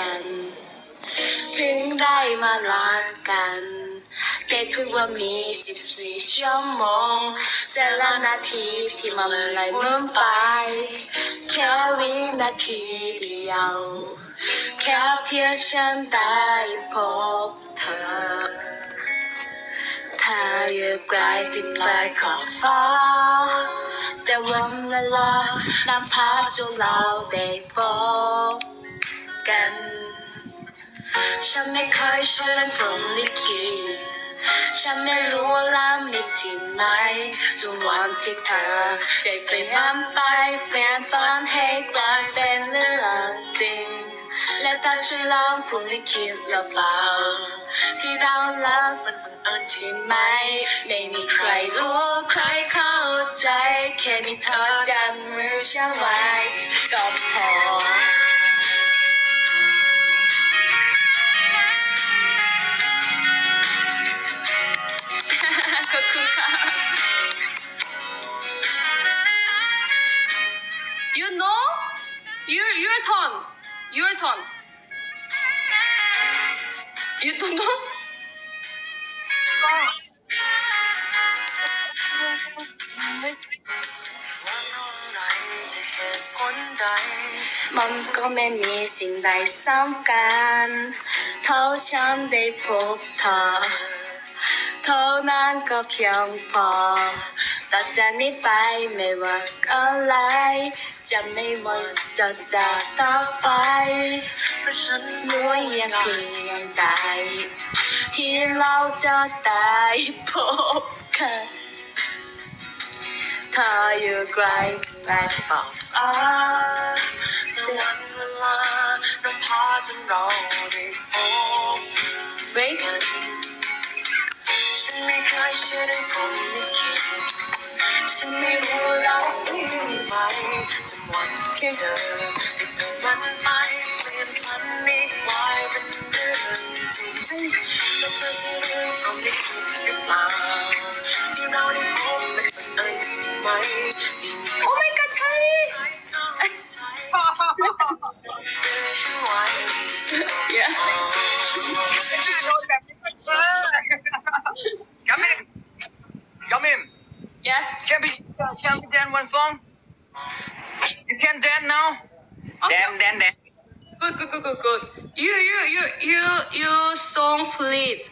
กัน ถึงได้มารักกันเก็ทุกว่ามี14ชั่วโมงแต่ละนาทีที่มันไหลเมื่อไป แค่วินาทีเดียว แค่เพียงฉันได้พบเธอเธออยู่ไกลติดปลายขอบฟ้า แต่วันเวลานำพาจนเราได้พบ กัน ฉันไม่เคยเชื่อเรื่องพรหมลิขิตฉันไม่รู้ว่าลำมีที่ไหนจนวันที่เธอได้เปลี่ยนไปเปลี่ยนฝันให้กลายเป็นเรื่องจริง และถ้าฉันลองพรหมลิขิตหรือเปล่า ที่เรารักมันบังเอิญใช่ไหม ไม่มีใครรู้ใครเข้าใจ แค่มีเธอจับมือฉันไว้ You know your your turn your turn You don't know มันก็ไม่มีสิ่งใดสำคัญเท่าฉันได้พบเธอเท่านั้นก็เพียงพอ ต่อจากนี้ไปไม่ว่าอะไรจะไม่หวันจะจากต่อไปเพราะฉันรู้ยังเพียงใดที่เราจะได้พบกันเธออยู่ไกลไกลบอกฟ้าในวันเวลานำพาจนเราได้พบ Wait ขิตหรือเปล่าที่เราได้พบมันบังเอิญจริงไหมไม่มีโอ้ my god ใช่ใครเข้าใจฉันไว้ yeah Come in. Come in. yes Can we can we dance one song? You can dance now. Dance, dance, dance. good good good good good you you you you you song please